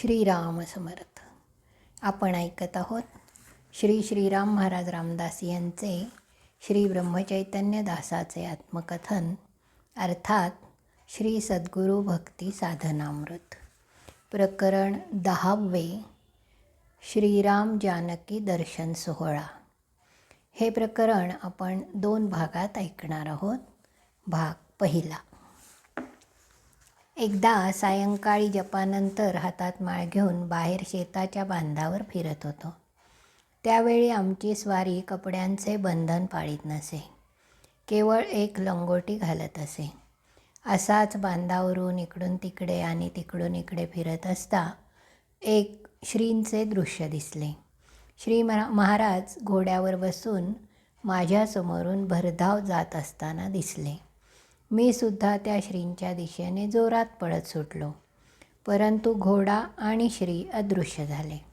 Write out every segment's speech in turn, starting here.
श्रीराम समर्थ. आपण ऐकत आहोत श्री श्रीराम महाराज रामदास यांचे श्री ब्रह्मचैतन्य दासाचे आत्मकथन अर्थात श्री सद्गुरू भक्ती साधनामृत. प्रकरण दहावे श्रीराम जानकी दर्शन सोहळा. हे प्रकरण आपण दोन भागात ऐकणार आहोत. भाग पहिला एकदा सायंकाळी जपानंतर हातात माळ घेऊन बाहेर शेताच्या बांधावर फिरत होतो. त्यावेळी आमची स्वारी कपड्यांचे बंधन पाळीत नसे. केवळ एक लंगोटी घालत असे. असाच बांधावरून इकडून तिकडे आणि तिकडून इकडे फिरत असता एक श्रींचे दृश्य दिसले. श्री महा महाराज घोड्यावर बसून माझ्यासमोरून भरधाव जात असताना दिसले. मी सुद्धा त्या श्रींच्या दिशेने जोरात पळत सुटलो. परंतु घोडा आणि श्री अदृश्य झाले.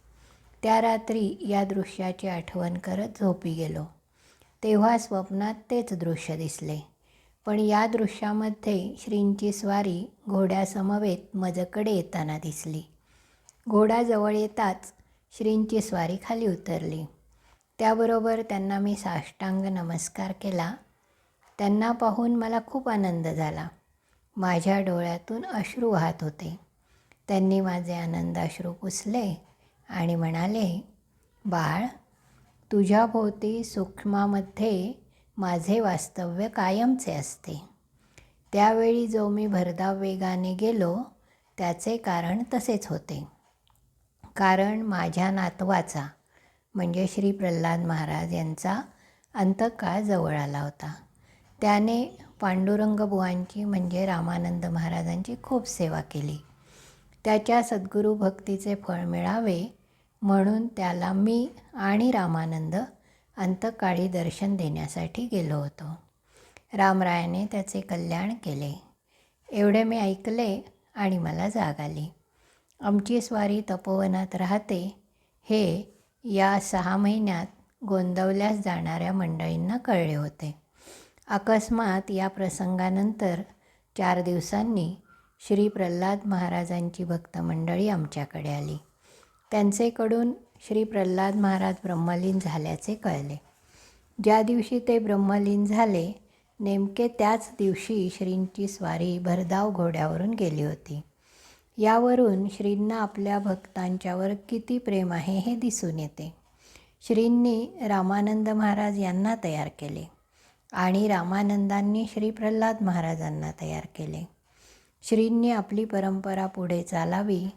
त्या रात्री या दृश्याची आठवण करत झोपी गेलो. तेव्हा स्वप्नात तेच दृश्य दिसले. पण या दृश्यामध्ये श्रींची स्वारी घोड्यासमवेत मजकडे येताना दिसली. घोडा जवळ येताच श्रींची स्वारी खाली उतरली. त्याबरोबर त्यांना मी साष्टांग नमस्कार केला त्यांना पाहून मला खूप आनंद झाला. माझ्या डोळ्यातून अश्रू वाहत होते. त्यांनी माझे आनंद अश्रू पुसले आणि म्हणाले बाळ तुझ्या भोवती सूक्ष्मामध्ये माझे वास्तव्य कायमचे असते. त्यावेळी जो मी भरधाव वेगाने गेलो त्याचे कारण तसेच होते. कारण माझ्या नातवाचा म्हणजे श्री प्रल्हाद महाराज यांचा अंतकाळ जवळ आला होता. त्याने पांडुरंग बुवांची म्हणजे रामानंद महाराजांची खूप सेवा केली. त्याच्या सद्गुरू भक्तीचे फळ मिळावे म्हणून त्याला मी आणि रामानंद अंतकाळी दर्शन देण्यासाठी गेलो होतो. रामरायाने त्याचे कल्याण केले. एवढे मी ऐकले आणि मला जाग आली. आमची स्वारी तपोवनात राहते. हे या सहा महिन्यात गोंदवल्यास जाणाऱ्या मंडळींना कळले होते. अकस्मात या प्रसंगानंतर चार दिवसांनी श्री प्रल्हाद महाराजांची भक्त मंडळी आमच्याकडे आली. त्यांचेकडून श्री प्रल्हाद महाराज ब्रह्मलीन झाल्याचे कळले. ज्या दिवशी ते ब्रह्मलीन झाले नेमके त्याच दिवशी श्रींची स्वारी भरधाव घोड्यावरून गेली होती. यावरून श्रींना आपल्या भक्तांच्यावर किती प्रेम आहे हे दिसून येते. श्रींनी रामानंद महाराज यांना तयार केले. आणि रामानंदांनी श्री प्रल्हाद महाराजांना तयार केले. श्रींनी आपली परंपरा पुढे चालावी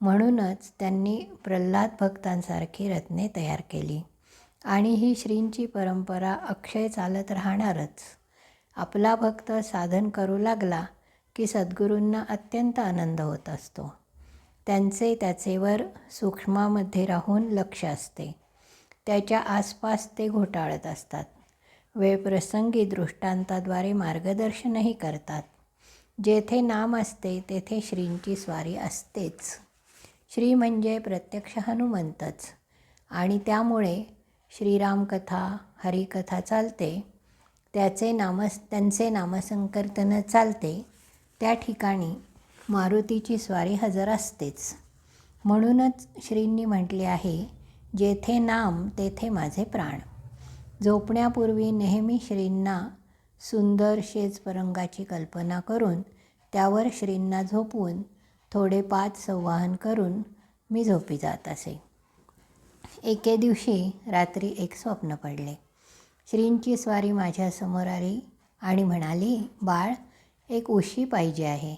म्हणूनच त्यांनी प्रल्हाद भक्तांसारखी रत्ने तयार केली. आणि ही श्रींची परंपरा अक्षय चालत राहणारच. आपला भक्त साधन करू लागला की सद्गुरूंना अत्यंत आनंद होत असतो. त्यांचे त्याचेवर सूक्ष्मामध्ये राहून लक्ष असते. त्याच्या आसपास ते घोटाळत असतात. वेळप्रसंगी दृष्टांताद्वारे मार्गदर्शनही करतात. जेथे नाम असते तेथे श्रींची स्वारी असतेच. श्री म्हणजे प्रत्यक्ष हनुमंतच. आणि त्यामुळे श्रीरामकथा हरिकथा चालते. त्याचे नामस त्यांचे नामसंकीर्तन चालते. त्या ठिकाणी मारुतीची स्वारी हजर असतेच. म्हणूनच श्रींनी म्हटले आहे जेथे नाम तेथे माझे प्राण. झोपण्यापूर्वी नेहमी श्रींना सुंदर शेजपरंगाची कल्पना करून त्यावर श्रींना झोपवून थोडे पाच संवाहन करून मी झोपी जात असे. एके दिवशी रात्री एक स्वप्न पडले. श्रींची स्वारी माझ्यासमोर आली आणि म्हणाली बाळ एक उशी पाहिजे आहे.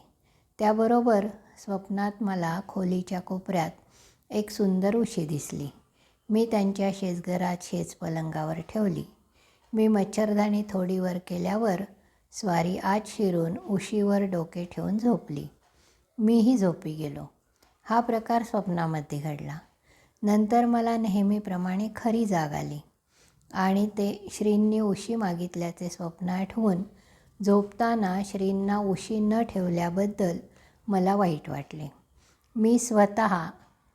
त्याबरोबर स्वप्नात मला खोलीच्या कोपऱ्यात एक सुंदर उशी दिसली. मी त्यांच्या शेजघरात शेज पलंगावर ठेवली. मी मच्छरदाणी थोडी वर केल्यावर स्वारी आत शिरून उशीवर डोके ठेवून झोपली. मीही झोपी गेलो. हा प्रकार स्वप्नामध्ये घडला. नंतर मला नेहमीप्रमाणे खरी जाग आली आणि ते श्रींनी उशी मागितल्याचे स्वप्न आठवून झोपताना श्रींना उशी न ठेवल्याबद्दल मला वाईट वाटले. मी स्वतः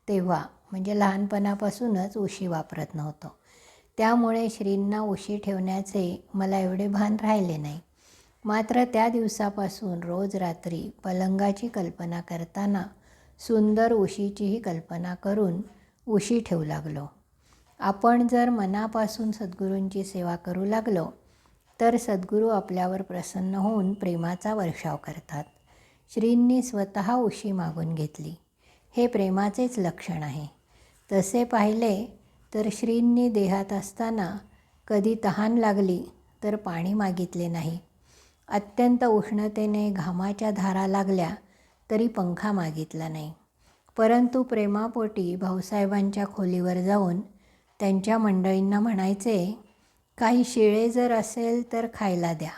तेव्हा म्हणजे लहानपणापासूनच उशी वापरत नव्हतो. त्यामुळे श्रींना उशी ठेवण्याचे मला एवढे भान राहिले नाही. मात्र त्या दिवसापासून रोज रात्री पलंगाची कल्पना करताना सुंदर उशीचीही कल्पना करून उशी ठेवू लागलो. आपण जर मनापासून सद्गुरूंची सेवा करू लागलो तर सद्गुरू आपल्यावर प्रसन्न होऊन प्रेमाचा वर्षाव करतात. श्रींनी स्वतः उशी मागून घेतली. हे प्रेमाचेच लक्षण आहे. तसे पाहिले तर श्रींनी देहात असताना कधी तहान लागली तर पाणी मागितले नाही. अत्यंत उष्णतेने घामाच्या धारा लागल्या तरी पंखा मागितला नाही. परंतु प्रेमापोटी भाऊसाहेबांच्या खोलीवर जाऊन त्यांच्या मंडळींना म्हणायचे काही शिळे जर असेल तर खायला द्या.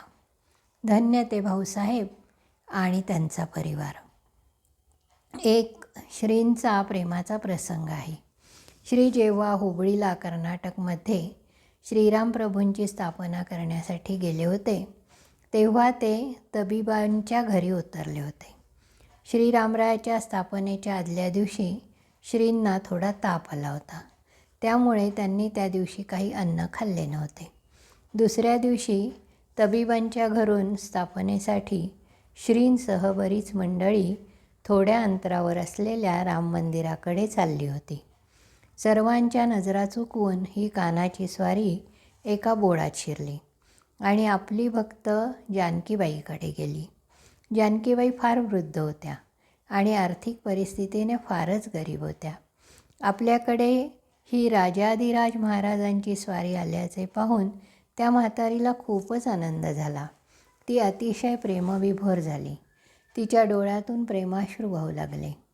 धन्य ते भाऊसाहेब आणि त्यांचा परिवार. एक श्रींचा प्रेमाचा प्रसंग आहे. श्री जेव्हा हुबळीला कर्नाटकमध्ये श्रीराम प्रभूंची स्थापना करण्यासाठी गेले होते तेव्हा ते तबिबांच्या घरी उतरले होते. श्रीरामरायाच्या स्थापनेच्या आदल्या दिवशी श्रींना थोडा ताप आला होता. त्यामुळे त्यांनी त्या दिवशी काही अन्न खाल्ले नव्हते. दुसऱ्या दिवशी तबिबांच्या घरून स्थापनेसाठी श्रींसह बरीच मंडळी थोड्या अंतरावर असलेल्या राम मंदिराकडे चालली होती. सर्वांच्या नजरा चुकवून ही कानाची स्वारी एका बोळात शिरली आणि आपली भक्त जानकीबाईकडे गेली. जानकीबाई फार वृद्ध होत्या आणि आर्थिक परिस्थितीने फारच गरीब होत्या. आपल्याकडे ही राजाधिराज महाराजांची स्वारी आल्याचे पाहून त्या म्हातारीला खूपच आनंद झाला. ती अतिशय प्रेमविभोर झाली. तिच्या डोळ्यातून प्रेमाश्रू वाहू लागले.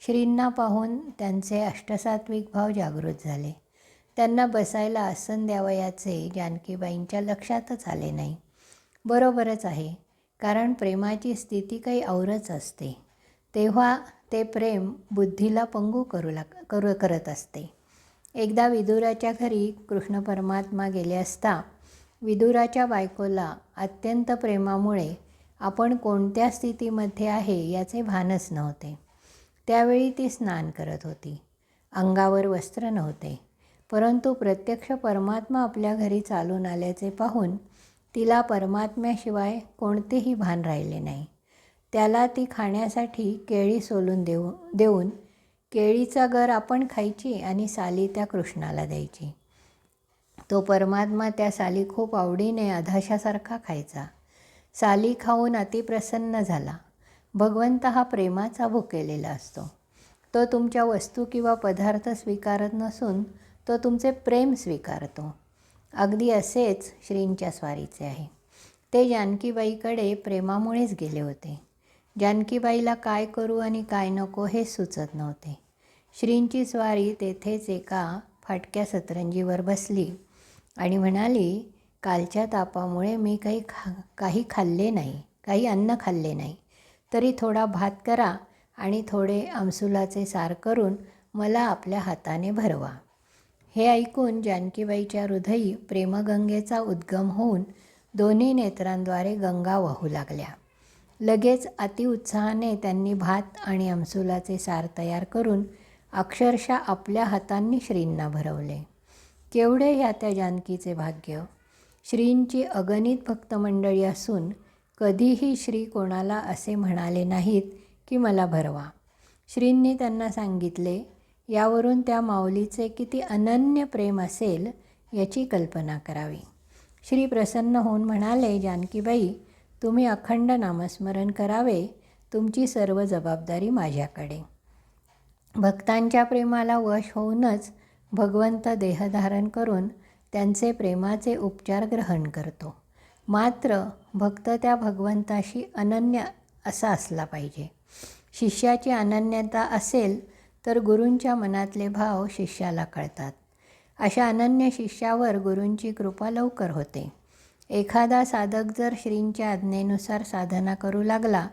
श्रींना पाहून त्यांचे अष्टसात्विक भाव जागृत झाले. त्यांना बसायला आसन द्यावयाचे जानकीबाईंच्या लक्षातच आले नाही. बरोबरच आहे कारण प्रेमाची स्थिती काही औरच असते. तेव्हा ते प्रेम बुद्धीला पंगू करू लाग करू करत असते. एकदा विदुराच्या घरी कृष्ण परमात्मा गेले असता विदुराच्या बायकोला अत्यंत प्रेमामुळे आपण कोणत्या स्थितीमध्ये आहे याचे भानच नव्हते. त्यावेळी ती स्नान करत होती. अंगावर वस्त्र नव्हते. परंतु प्रत्यक्ष परमात्मा आपल्या घरी चालून आल्याचे पाहून तिला परमात्म्याशिवाय कोणतेही भान राहिले नाही. त्याला ती खाण्यासाठी केळी सोलून देऊ देऊन केळीचा गर आपण खायची आणि साली त्या कृष्णाला द्यायची. तो परमात्मा त्या साली खूप आवडीने अधाशासारखा खायचा. साली खाऊन अतिप्रसन्न झाला. भगवंत हा प्रेमाचा भुकेलेला असतो. तो तुमच्या वस्तू किंवा पदार्थ स्वीकारत नसून तो तुमचे प्रेम स्वीकारतो. अगदी असेच श्रींच्या स्वारीचे आहे. ते जानकीबाईकडे प्रेमामुळेच गेले होते. जानकीबाईला काय करू आणि काय नको हे सुचत नव्हते. श्रींची स्वारी तेथेच एका फाटक्या सतरंजीवर बसली आणि म्हणाली कालच्या तापामुळे मी काही खा काही खाल्ले नाही काही अन्न खाल्ले नाही. तरी थोडा भात करा आणि थोडे आमसुलाचे सार करून मला आपल्या हाताने भरवा. हे ऐकून जानकीबाईच्या हृदयी प्रेमगंगेचा उद्गम होऊन दोन्ही नेत्रांद्वारे गंगा वाहू लागल्या. लगेच अतिउत्साहाने त्यांनी भात आणि आमसुलाचे सार तयार करून अक्षरशः आपल्या हातांनी श्रींना भरवले. केवढे ह्या त्या जानकीचे भाग्य? श्रींची अगणित भक्तमंडळी असून कधीही श्री कोणाला असे म्हणाले नाहीत की मला भरवा. श्रींनी त्यांना सांगितले यावरून त्या माऊलीचे किती अनन्य प्रेम असेल याची कल्पना करावी. श्री प्रसन्न होऊन म्हणाले जानकीबाई तुम्ही अखंड नामस्मरण करावे तुमची सर्व जबाबदारी माझ्याकडे. भक्तांच्या प्रेमाला वश होऊनच भगवंत देहधारण करून त्यांचे प्रेमाचे उपचार ग्रहण करतो. मात्र भक्त त्या भगवंताशी अनन्य असा असला पाहिजे. शिष्याची अनन्यता असेल तर गुरूंच्या मनातले भाव शिष्याला कळतात. अशा अनन्य शिष्यावर गुरूंची कृपा लवकर होते. एखादा साधक जर श्रींच्या आज्ञेनुसार साधना करू लागला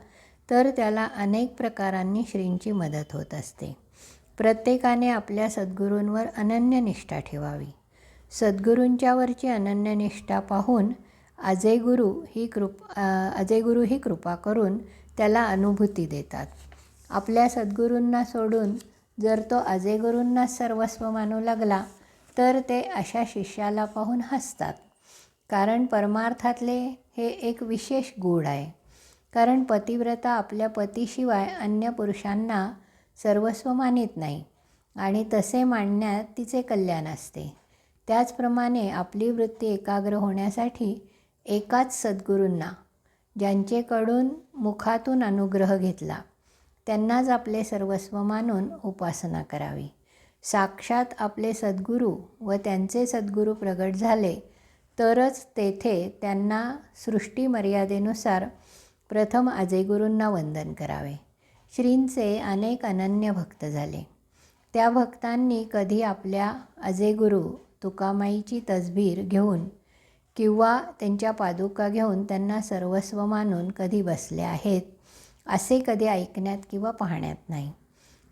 तर त्याला अनेक प्रकारांनी श्रींची मदत होत असते. प्रत्येकाने आपल्या सद्गुरूंवर अनन्य निष्ठा ठेवावी. सद्गुरूंच्यावरची अनन्य निष्ठा पाहून अजय गुरु ही कृप अजय गुरु ही कृपा करून त्याला अनुभूती देतात. आपल्या सद्गुरूंना सोडून जर तो अजय गुरूंना सर्वस्व मानू लागला तर ते अशा शिष्याला पाहून हसतात. कारण परमार्थातले हे एक विशेष गूढ आहे. कारण पतिव्रता आपल्या पतीशिवाय अन्य पुरुषांना सर्वस्व मानित नाही आणि तसे मानण्यात तिचे कल्याण असते. त्याचप्रमाणे आपली वृत्ती एकाग्र होण्यासाठी एकाच सद्गुरूंना ज्यांचेकडून मुखातून अनुग्रह घेतला त्यांनाच आपले सर्वस्व मानून उपासना करावी. साक्षात आपले सद्गुरू व त्यांचे सद्गुरू प्रगट झाले तरच तेथे त्यांना सृष्टी मर्यादेनुसार प्रथम अजयगुरूंना वंदन करावे. श्रींचे अनेक अनन्य भक्त झाले. त्या भक्तांनी कधी आपल्या अजयगुरू तुकामाईची तसबीर घेऊन किंवा त्यांच्या पादुका घेऊन त्यांना सर्वस्व मानून कधी बसले आहेत असे कधी ऐकण्यात किंवा पाहण्यात नाही.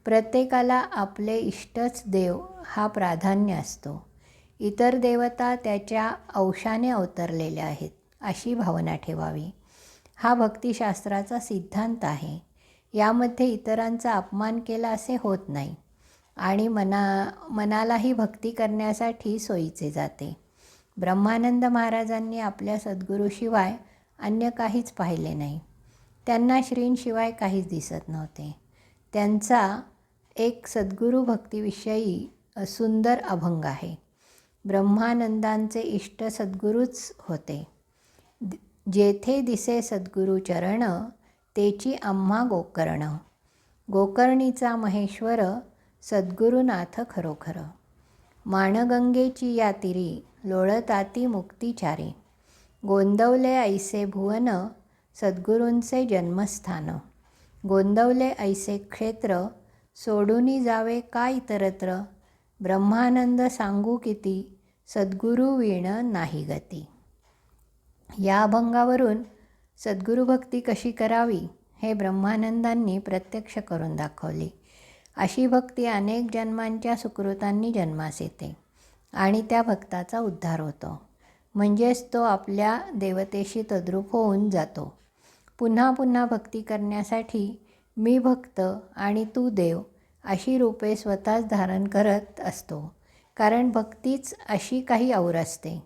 प्रत्येकाला आपले इष्टच देव हा प्राधान्य असतो. इतर देवता त्याच्या अंशाने अवतरलेल्या आहेत अशी भावना ठेवावी. हा भक्तिशास्त्राचा सिद्धांत आहे. यामध्ये इतरांचा अपमान केला असे होत नाही आणि मना मनालाही भक्ती करण्यासाठी सोयीचे जाते. ब्रह्मानंद महाराजांनी आपल्या सद्गुरूशिवाय अन्य काहीच पाहिले नाही. त्यांना श्रींशिवाय काहीच दिसत नव्हते. त्यांचा एक सद्गुरू भक्तीविषयी सुंदर अभंग आहे. ब्रह्मानंदांचे इष्ट सद्गुरूच होते. जेथे दिसे सद्गुरू चरण तेची आम्हा गोकर्ण. गोकर्णीचा महेश्वर सद्गुरुनाथ खरोखर. माणगंगेची या तिरी लोळताती मुक्तिचारी. गोंदवले ऐसे भुवन सद्गुरूंचे जन्मस्थान. गोंदवले ऐसे क्षेत्र सोडूनी जावे काय इतरत्र ब्रह्मानंद सांगू किती? सद्गुरू वीण नाही गती. या अभंगावरून सद्गुरुभक्ती कशी करावी हे ब्रह्मानंदांनी प्रत्यक्ष करून दाखवले. अशी भक्ती अनेक जन्मांच्या सुकृतांनी जन्मास येते. आणि त्या भक्ताचा उद्धार होतो. म्हणजेच तो आपल्या देवतेशी तद्रूप होऊन जातो. पुन्हा पुन्हा भक्ती करण्यासाठी मी भक्त आणि तू देव अशी रूपे स्वतःच धारण करत असतो. कारण भक्तीच अशी काही और असते.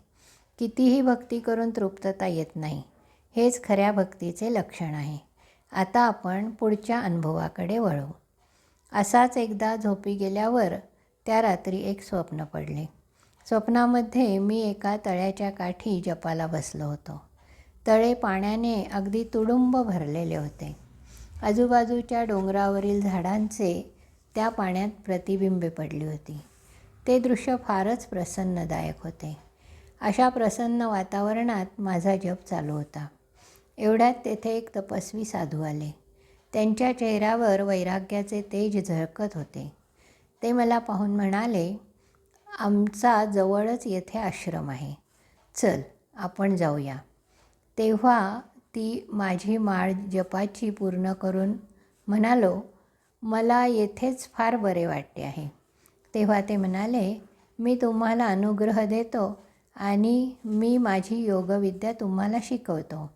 कितीही भक्ती करून तृप्तता येत नाही. हेच खऱ्या भक्तीचे लक्षण आहे. आता आपण पुढच्या अनुभवाकडे वळू. असाच एकदा झोपी गेल्यावर त्या रात्री एक स्वप्न पडले. स्वप्नामध्ये मी एका तळ्याच्या काठी जपाला बसलो होतो. तळे पाण्याने अगदी तुडुंब भरलेले होते. आजूबाजूच्या डोंगरावरील झाडांचे त्या पाण्यात प्रतिबिंबे पडली होती. ते दृश्य फारच प्रसन्नदायक होते. अशा प्रसन्न वातावरणात माझा जप चालू होता. एवढ्यात तेथे एक तपस्वी साधू आले. त्यांच्या चेहऱ्यावर वैराग्याचे तेज झळकत होते. ते मला पाहून म्हणाले आमचा जवळच येथे आश्रम आहे. चल आपण जाऊया. तेव्हा ती माझी माळ जपाची पूर्ण करून म्हणालो मला येथेच फार बरे वाटते आहे. तेव्हा ते म्हणाले मी तुम्हाला अनुग्रह देतो आणि मी माझी योगविद्या तुम्हाला शिकवतो.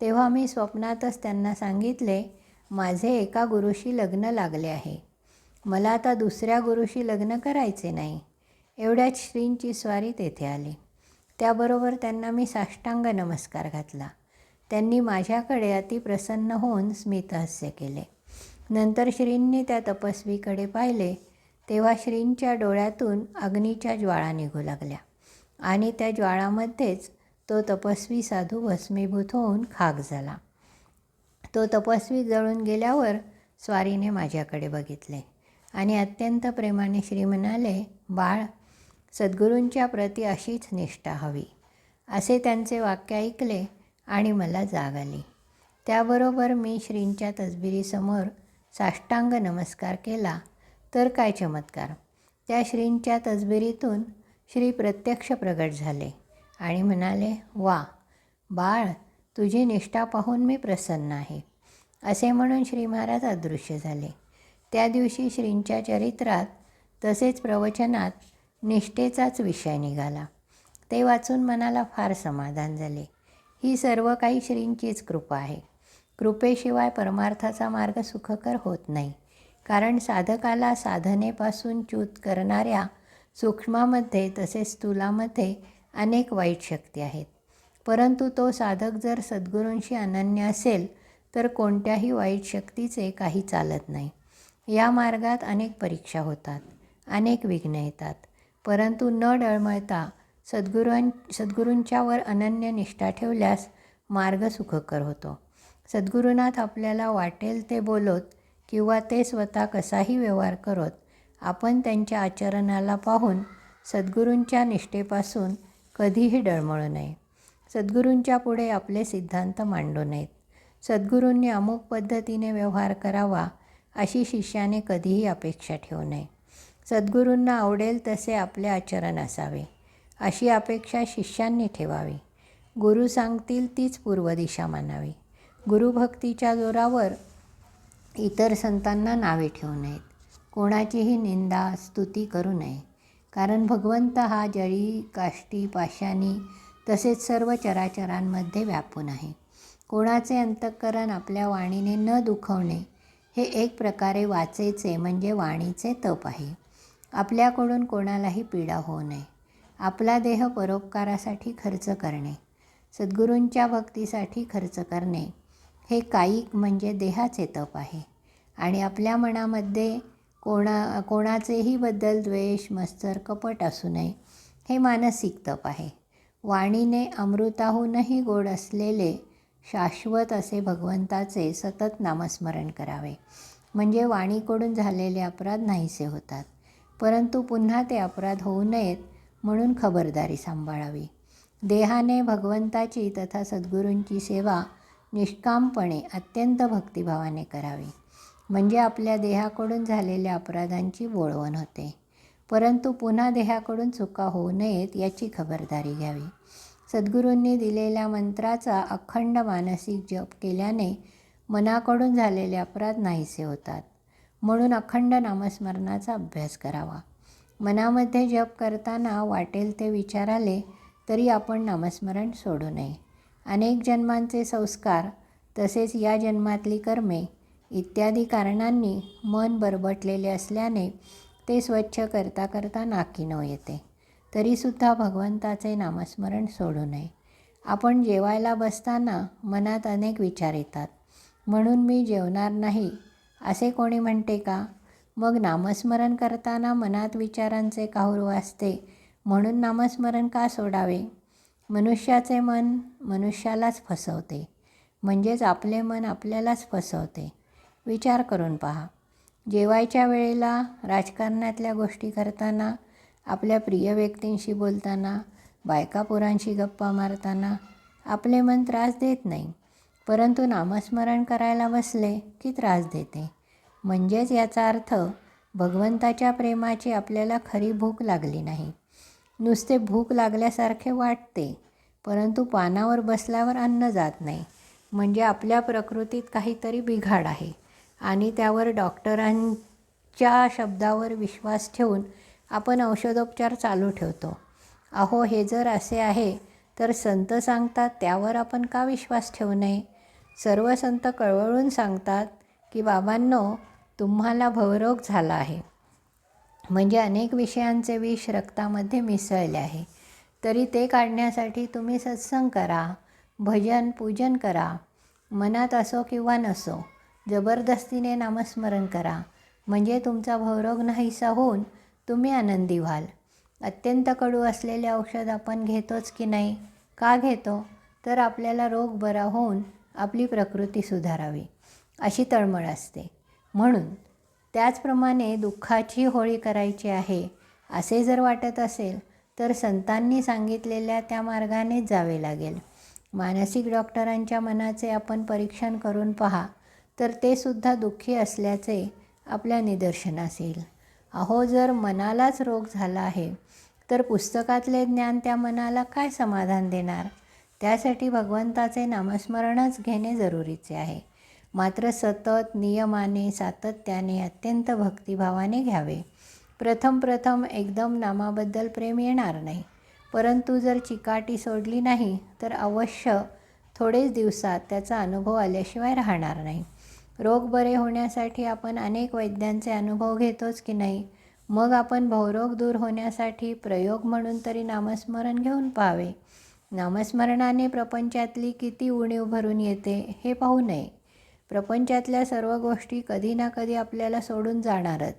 तेव्हा मी स्वप्नातच त्यांना सांगितले माझे एका गुरुशी लग्न लागले आहे. मला आता दुसऱ्या गुरुशी लग्न करायचे नाही. एवढ्याच श्रींची स्वारी तेथे आली. त्याबरोबर त्यांना मी साष्टांग नमस्कार घातला. त्यांनी माझ्याकडे अतिप्रसन्न होऊन स्मितहास्य केले. नंतर श्रींनी त्या तपस्वीकडे पाहिले तेव्हा श्रींच्या डोळ्यातून अग्नीच्या ज्वाळा निघू लागल्या आणि त्या ज्वाळामध्येच तो तपस्वी साधू भस्मीभूत होऊन खाक झाला. तो तपस्वी जळून गेल्यावर स्वारीने माझ्याकडे बघितले आणि अत्यंत प्रेमाने श्री म्हणाले बाळ सद्गुरूंच्या प्रती अशीच निष्ठा हवी. असे त्यांचे वाक्य ऐकले आणि मला जाग आली. त्याबरोबर मी श्रींच्या तसबिरीसमोर साष्टांग नमस्कार केला. तर काय चमत्कार! त्या श्रींच्या तसबिरीतून श्री प्रत्यक्ष प्रगट झाले आणि म्हणाले वा! बाळ तुझी निष्ठा पाहून मी प्रसन्न आहे. असे म्हणून श्री महाराज अदृश्य झाले. त्या दिवशी श्रींच्या चरित्रात तसेच प्रवचनात निष्ठेचाच विषय निघाला. ते वाचून मनाला फार समाधान झाले. ही सर्व काही श्रींचीच कृपा आहे. कृपेशिवाय परमार्थाचा मार्ग सुखकर होत नाही. कारण साधकाला साधनेपासून च्यूत करणाऱ्या सूक्ष्मामध्ये तसेच स्थूलामध्ये अनेक वाईट शक्ती आहेत. परंतु तो साधक जर सद्गुरूंशी अनन्य असेल तर कोणत्याही वाईट शक्तीचे काही चालत नाही. या मार्गात अनेक परीक्षा होतात अनेक विघ्न येतात. परंतु न डळमळता सद्गुरूं सद्गुरूंच्यावर अनन्य निष्ठा ठेवल्यास मार्ग सुखकर होतो. सद्गुरूनाथ आपल्याला वाटेल ते बोलत किंवा ते स्वतः कसाही व्यवहार करत आपण त्यांच्या आचरणाला पाहून सद्गुरूंच्या निष्ठेपासून कधीही डळमळू नये. सद्गुरूंच्या पुढे आपले सिद्धांत मांडू नयेत. सद्गुरूंनी अमुक पद्धतीने व्यवहार करावा अशी शिष्याने कधीही अपेक्षा ठेवू नये. सद्गुरूंना आवडेल तसे आपले आचरण असावे. अशी अपेक्षा शिष्यांनी ठेवावी. गुरु सांगतील तीच पूर्व दिशा मानावी. गुरुभक्तीच्या जोरावर इतर संतांना नावे ठेवू नयेत. कोणाचीही निंदा स्तुती करू नये. कारण भगवंत हा जळी काष्टी पाशानी तसेच सर्व चराचरांमध्ये व्यापून आहे. कोणाचे अंतःकरण आपल्या वाणीने न दुखवणे हे एक प्रकारे वाचेचे म्हणजे वाणीचे तप आहे. आपल्याकडून कोणालाही पीडा होऊ नये. आपला देह परोपकारासाठी खर्च करणे सद्गुरूंच्या भक्तीसाठी खर्च करणे हे कायिक म्हणजे देहाचे तप आहे. आणि आपल्या मनामध्ये कोणा कोणाचेही बद्दल द्वेष मत्सर कपट असू नये हे मानसिक तप आहे. वाणीने अमृताहूनही गोड असलेले शाश्वत असे भगवंताचे सतत नामस्मरण करावे. म्हणजे वाणीकडून झालेले अपराध नाहीसे होतात. परंतु पुन्हा ते अपराध होऊ नयेत म्हणून खबरदारी सांभाळावी. देहाने भगवंताची तथा सद्गुरूंची सेवा निष्कामपणे अत्यंत भक्तिभावाने करावी. म्हणजे आपल्या देहाकडून झालेल्या अपराधांची बोळवण होते. परंतु पुन्हा देहाकडून चुका होऊ नयेत याची खबरदारी घ्यावी. सद्गुरूंनी दिलेल्या मंत्राचा अखंड मानसिक जप केल्याने मनाकडून झालेले अपराध नाहीसे होतात. म्हणून अखंड नामस्मरणाचा अभ्यास करावा. मनामध्ये जप करताना वाटेल ते विचार आले तरी आपण नामस्मरण सोडू नये. अनेक जन्मांचे संस्कार तसेच या जन्मातली कर्मे इत्यादी कारणांनी मन बरबटलेले असल्याने ते स्वच्छ करता करता नाकीनव येते. तरीसुद्धा भगवंताचे नामस्मरण सोडू नये. आपण जेवायला बसताना मनात अनेक विचार येतात. म्हणून मी जेवणार नाही असे कोणी म्हणते का? मग नामस्मरण करताना मनात विचारांचे काहूर वाजते. म्हणून नामस्मरण का सोडावे? मनुष्याचे मन मनुष्यालाच फसवते. म्हणजेच आपले मन आपल्यालाच फसवते. विचार करून पहा. जेवायच्या वेळेला राजकारणातल्या गोष्टी करताना आपल्या प्रिय व्यक्तींशी बोलताना बायकापुरांशी गप्पा मारताना आपले मन त्रास देत नाही. परंतु नामस्मरण करायला बसले की त्रास देते. म्हणजेच याचा अर्थ भगवंताच्या प्रेमाची आपल्याला खरी भूक लागली नाही. नुसते भूक लागल्यासारखे वाटते परंतु पानावर बसल्यावर अन्न जात नाही. म्हणजे आपल्या प्रकृतीत काहीतरी बिघाड आहे आणि त्यावर डॉक्टरांच्या शब्दावर विश्वास ठेवून आपण औषधोपचार चालू ठेवतो. अहो हे जर असे आहे तर संत सांगतात त्यावर आपण का विश्वास ठेवू नये? सर्व संत कळवळून सांगतात की बाबांनो तुम्हाला भवरोग झाला आहे. म्हणजे अनेक विषयांचे विष रक्तामध्ये मिसळले आहे. तरी ते काढण्यासाठी तुम्ही सत्संग करा भजन पूजन करा मनात असो किंवा नसो जबरदस्तीने नामस्मरण करा. म्हणजे तुमचा भवरोग नाहीसा होऊन तुम्ही आनंदी व्हाल. अत्यंत कडू असलेले औषध आपण घेतोच की नाही? का घेतो? तर आपल्याला रोग बरा होऊन आपली प्रकृती सुधारावी अशी तळमळ असते. म्हणून त्याचप्रमाणे दुःखाची होळी करायची आहे असे जर वाटत असेल तर संतांनी सांगितलेल्या त्या मार्गानेच जावे लागेल. मानसिक डॉक्टरांच्या मनाचे आपण परीक्षण करून पहा तर ते सुद्धा दुःखी असल्याचे आपल्या निदर्शनास येईल. अहो जर मनालाच रोग झाला आहे तर पुस्तकातले ज्ञान त्या मनाला काय समाधान देणार? त्यासाठी भगवंताचे नामस्मरणच घेणे जरुरीचे आहे. मात्र सतत नियमाने सातत्याने अत्यंत भक्तिभावाने घ्यावे. प्रथम प्रथम एकदम नामाबद्दल प्रेम येणार नाही. परंतु जर चिकाटी सोडली नाही तर अवश्य थोडेच दिवसात त्याचा अनुभव आल्याशिवाय राहणार नाही. रोग बरे होण्यासाठी आपण अनेक वैद्यांचे अनुभव घेतोच की नाही? मग आपण भवरोग दूर होण्यासाठी प्रयोग म्हणून तरी नामस्मरण घेऊन पाहावे. नामस्मरणाने प्रपंचातली किती उणीव भरून येते हे पाहू नये. प्रपंचातल्या सर्व गोष्टी कधी ना कधी आपल्याला सोडून जाणारच.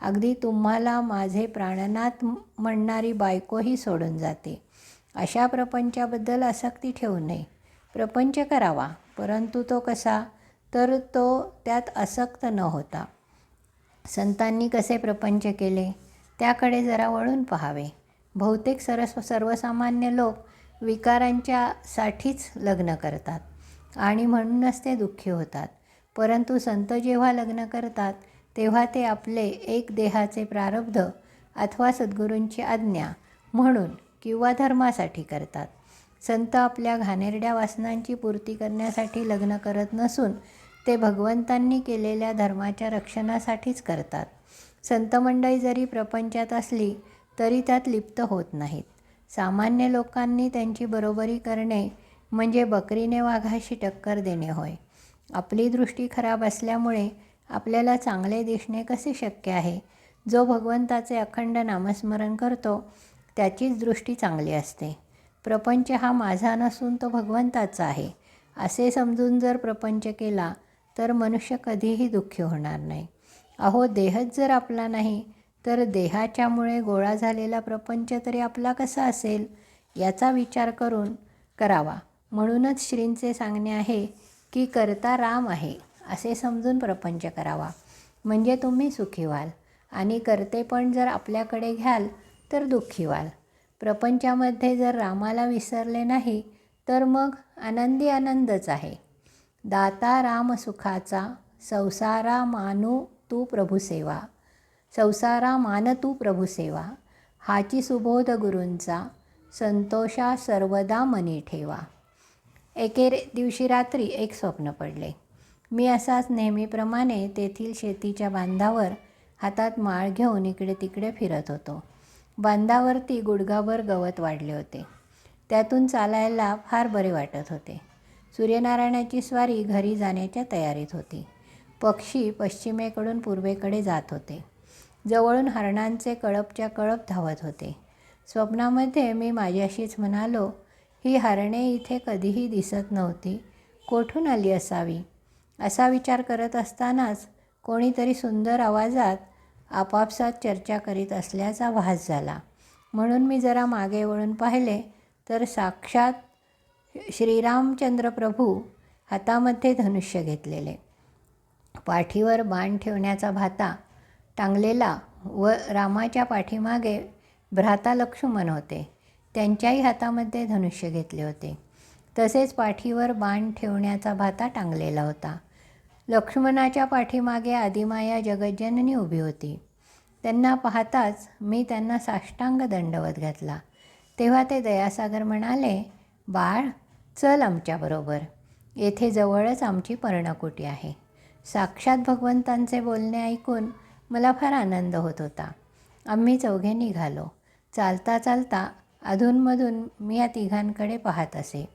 अगदी तुम्हाला माझे प्राणनाथ म्हणणारी बायकोही सोडून जाते. अशा प्रपंचाबद्दल आसक्ती ठेवू नये. प्रपंच करावा परंतु तो कसा? तर तो त्यात आसक्त न होता. संतांनी कसे प्रपंच केले त्याकडे जरा वळून पहावे. बहुतेक सरस सर्वसामान्य लोक विकारांच्यासाठीच लग्न करतात आणि म्हणूनच ते दुःखी होतात. परंतु संत जेव्हा लग्न करतात तेव्हा ते आपले एक देहाचे प्रारब्ध अथवा सद्गुरूंची आज्ञा म्हणून किंवा धर्मासाठी करतात. संत आपल्या घाणेरड्या वासनांची पूर्ती करण्यासाठी लग्न करत नसून ते भगवंतांनी केलेल्या धर्माच्या रक्षणासाठीच करतात. संतमंडळी जरी प्रपंचात असली तरी त्यात लिप्त होत नाहीत. सामान्य लोकांनी त्यांची बरोबरी करणे म्हणजे बकरीने वाघाशी टक्कर देणे होय. आपली दृष्टी खराब असल्यामुळे आपल्याला चांगले दिसणे कसे शक्य आहे? जो भगवंताचे अखंड नामस्मरण करतो त्याचीच दृष्टी चांगली असते. प्रपंच हा माझा नसून तो भगवंताचा आहे. असे समजून जर प्रपंच केला तर मनुष्य कधीही दुःखी होणार नाही. अहो देहच जर आपला नाही तर देहाच्यामुळे गोळा झालेला प्रपंच तरी आपला कसा असेल? याचा विचार करून करावा. म्हणूनच श्रींचे सांगणे आहे की करता राम आहे असे समजून प्रपंच करावा. म्हणजे तुम्ही सुखी व्हाल आणि करते पण जर आपल्याकडे घ्याल तर दुःखी व्हाल. प्रपंचामध्ये जर रामाला विसरले नाही तर मग आनंदी आनंदच आहे. दाता राम सुखाचा संसारा मानू तू प्रभुसेवा. संसारा मान तू प्रभुसेवा. हाची सुबोध गुरूंचा संतोषा सर्वदा मनी ठेवा. एके दिवशी रात्री एक स्वप्न पडले. मी असाच नेहमीप्रमाणे तेथील शेतीच्या बांधावर हातात माळ घेऊन इकडे तिकडे फिरत होतो. बांधावरती गुडघाभर गवत वाढले होते. त्यातून चालायला फार बरे वाटत होते. सूर्यनारायणाची स्वारी घरी जाण्याच्या तयारीत होती. पक्षी पश्चिमेकडून पूर्वेकडे जात होते. जवळून हरणांचे कळपच्या कळप धावत होते. स्वप्नामध्ये मी माझ्याशीच म्हणालो ही हरणे इथे कधीही दिसत नव्हती. कोठून आली असावी? असा विचार करत असतानाच कोणीतरी सुंदर आवाजात आपापसात चर्चा करीत असल्याचा भास झाला. म्हणून मी जरा मागे वळून पाहिले तर साक्षात श्रीरामचंद्र प्रभू हातामध्ये धनुष्य घेतलेले. पाठीवर बाण ठेवण्याचा भाता टांगलेला व रामाच्या पाठीमागे भ्राता लक्ष्मण होते. त्यांच्याही हातामध्ये धनुष्य घेतले होते. तसेच पाठीवर बाण ठेवण्याचा भाता टांगलेला होता. लक्ष्मणाच्या पाठीमागे आदिमाया जगज्जननी उभी होती. त्यांना पाहताच मी त्यांना साष्टांग दंडवत घातला. तेव्हा ते दयासागर म्हणाले बाळ चल आमच्याबरोबर. येथे जवळच आमची पर्णकुटी आहे. साक्षात भगवंतांचे बोलणे ऐकून मला फार आनंद होत होता. आम्ही चौघे निघालो. चालता चालता अधूनमधून मी या तिघांकडे पाहत असे.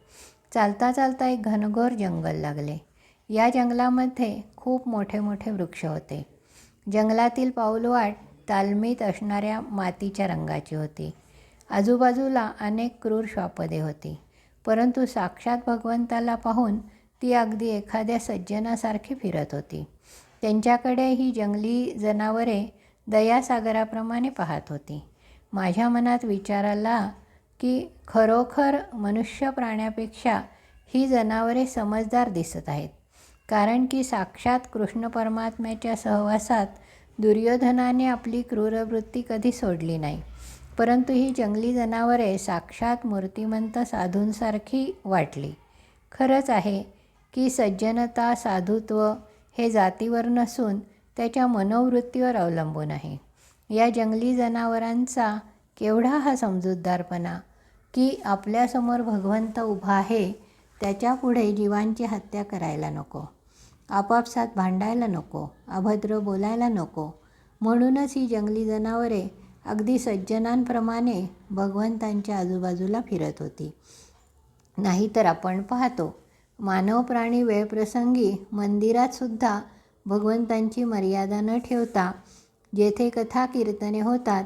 चालता चालता एक घनघोर जंगल लागले. या जंगलामध्ये खूप मोठे मोठे वृक्ष होते. जंगलातील पाऊलवाट तालमीत असणाऱ्या मातीच्या रंगाची होती. आजूबाजूला अनेक क्रूर श्वापदे होती. परंतु साक्षात भगवंताला पाहून ती अगदी एखाद्या सज्जनासारखी फिरत होती. त्यांच्याकडे ही जंगली जनावरे दयासागराप्रमाणे पाहत होती. माझ्या मनात विचार आला की खरोखर मनुष्य प्राण्यापेक्षा ही जनावरे समजदार दिसत आहेत. कारण की साक्षात कृष्ण परमात्म्याच्या सहवासात दुर्योधनाने आपली क्रूरवृत्ती कधी सोडली नाही. परंतु ही जंगली जनावरे साक्षात मूर्तिमंत साधूंसारखी वाटली. खरंच आहे की सज्जनता साधुत्व हे जातीवर नसून त्याच्या मनोवृत्तीवर अवलंबून आहे. या जंगली जनावरांचा केवढा हा समजूतदारपणा की आपल्यासमोर भगवंत उभा आहे त्याच्यापुढे जीवांची हत्या करायला नको आपापसात भांडायला नको अभद्र बोलायला नको. म्हणूनच ही जंगली जनावरे अगदी सज्जनांप्रमाणे भगवंतांच्या आजूबाजूला फिरत होती. नाहीतर आपण पाहतो मानव प्राणी वेळप्रसंगी मंदिरातसुद्धा भगवंतांची मर्यादा न ठेवता जेथे कथा कीर्तने होतात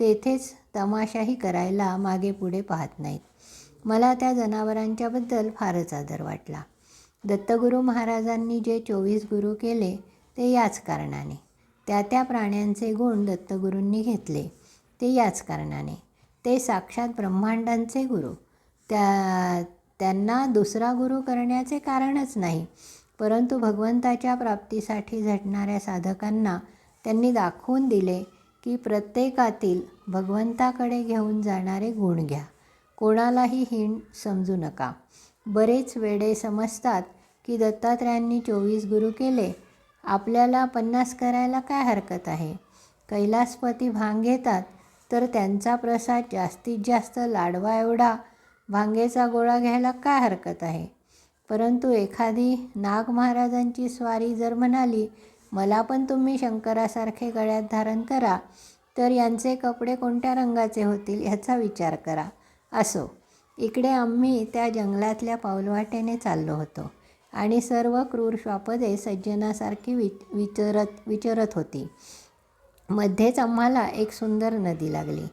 तेथेच तमाशाही करायला मागे पुढे पाहत नाहीत. मला त्या जनावरांच्याबद्दल फारच आदर वाटला. दत्तगुरू महाराजांनी जे चोवीस गुरु केले ते याच कारणाने. त्या त्या प्राण्यांचे गुण दत्तगुरूंनी घेतले. ते याच कारणाने. ते साक्षात ब्रह्मांडांचे गुरु. त्या त्यांना दुसरा गुरु करण्याचे कारणच नाही. परंतु भगवंताच्या प्राप्तीसाठी झटणाऱ्या साधकांना त्यांनी दाखवून दिले की प्रत्येकातील भगवंताकडे घेऊन जाणारे गुण घ्या. कोणालाही हीण समजू नका. बरेच वेडे समजतात की दत्तात्रयांनी चोवीस गुरु केले आपल्याला पन्नास करायला काय हरकत आहे? कैलासपती भांग घेतात तर त्यांचा प्रसाद जास्तीत जास्त लाडवा एवढा भांगेचा गोळा घ्यायला काय हरकत आहे? परंतु एखादी नाग महाराजांची स्वारी जर म्हणाली मला पण तुम्ही शंकरासारखे गळ्यात धारण करा तर यांचे कपडे कोणत्या रंगाचे होतील ह्याचा विचार करा. असो इकडे आम्ही त्या जंगलातल्या पाऊलवाटेने चाललो होतो. आणि सर्व क्रूर श्वापदे सज्जनासारखी विच विचरत विचरत होती. मध्येच आम्हाला एक सुंदर नदी लागली.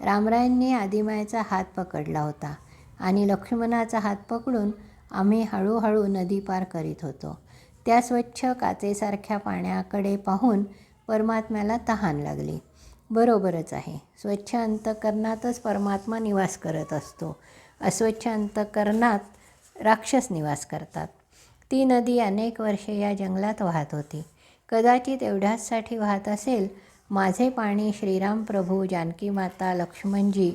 रामरायांनी आदिमायचा हात पकडला होता आणि लक्ष्मणाचा हात पकडून आम्ही हळूहळू नदी पार करीत होतो. त्या स्वच्छ काचेसारख्या पाण्याकडे पाहून परमात्म्याला तहान लागली. बरोबरच आहे. स्वच्छ अंतकरणातच परमात्मा निवास करत असतो. अस्वच्छ अंतकरणात राक्षस निवास करतात. ती नदी अनेक वर्षे या जंगलात वाहत होती. कदाचित एवढ्याचसाठी वाहत असेल माझे पाणी श्रीराम प्रभू जानकी माता लक्ष्मणजी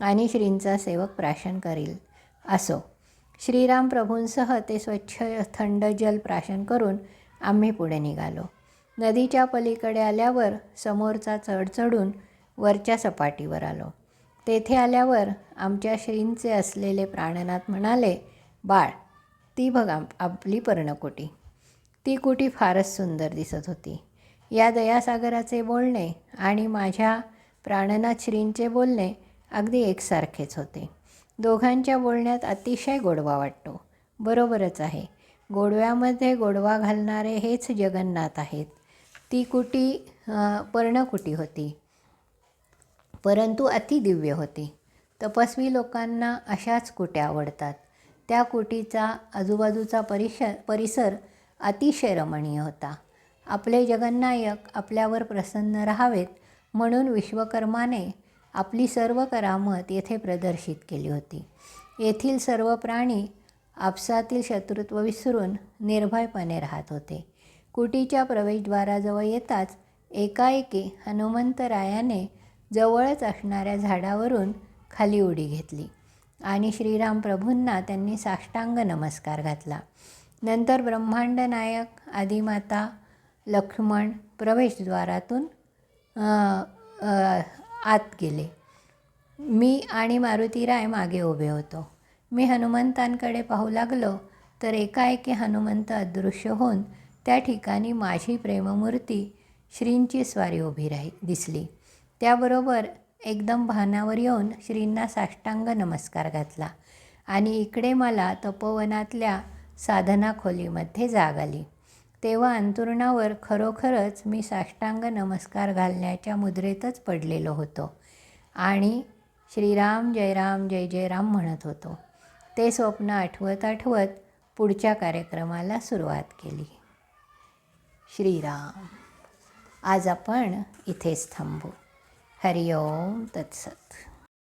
आणि श्रींचा सेवक प्राशन करील. असो. श्रीराम प्रभूंसह ते स्वच्छ थंड जल प्राशन करून आम्ही पुढे निघालो. नदीच्या पलीकडे आल्यावर समोरचा चढ चढून वरच्या सपाटीवर आलो. तेथे आल्यावर आमच्या श्रींचे असलेले प्राणनाथ म्हणाले बाळ ती बघा आपली पर्णकुटी. ती कुटी फारच सुंदर दिसत होती. या दयासागराचे बोलणे आणि माझ्या प्राणनाथ श्रींचे बोलणे अगदी एकसारखेच होते. दोघांच्या बोलण्यात अतिशय गोडवा वाटतो. बरोबरच आहे. गोडव्यामध्ये गोडवा घालणारे हेच जगन्नाथ आहेत. ती कुटी पर्णकुटी होती. परंतु अतिदिव्य होती. तपस्वी लोकांना अशाच कुट्या आवडतात. त्या कुटीचा आजूबाजूचा परिसर परिसर अतिशय रमणीय होता. आपले जगन्नायक आपल्यावर प्रसन्न राहावेत म्हणून विश्वकर्माने आपली सर्व करामत येथे प्रदर्शित केली होती. येथील सर्व प्राणी आपसातील शत्रुत्व विसरून निर्भयपणे राहत होते. कुटीच्या प्रवेशद्वाराजवळ येताच एकाएकी हनुमंतरायाने जवळच असणाऱ्या झाडावरून खाली उडी घेतली. आणि श्रीराम प्रभूंना त्यांनी साष्टांग नमस्कार घातला. नंतर ब्रह्मांड नायक आदिमाता लक्ष्मण प्रवेशद्वारातून आत गेले. मी आणि मारुतीराय मागे उभे होतो. मी हनुमंतांकडे पाहू लागलो तर एकाएकी हनुमंत अदृश्य होऊन त्या ठिकाणी माझी प्रेममूर्ती श्रींची स्वारी उभी राही दिसली. त्याबरोबर एकदम भानावर येऊन श्रींना साष्टांग नमस्कार घातला. आणि इकडे मला तपोवनातल्या साधना खोलीमध्ये जाग आली. तेव्हा अंतुरणावर खरोखरच मी साष्टांग नमस्कार घालण्याच्या मुद्रेतच पडलेलो होतो. आणि श्रीराम जयराम जय जयराम म्हणत होतो. ते स्वप्न आठवत आठवत पुढच्या कार्यक्रमाला सुरुवात केली. श्रीराम आज आपण इथेच थांबू. हरिओम तत्सत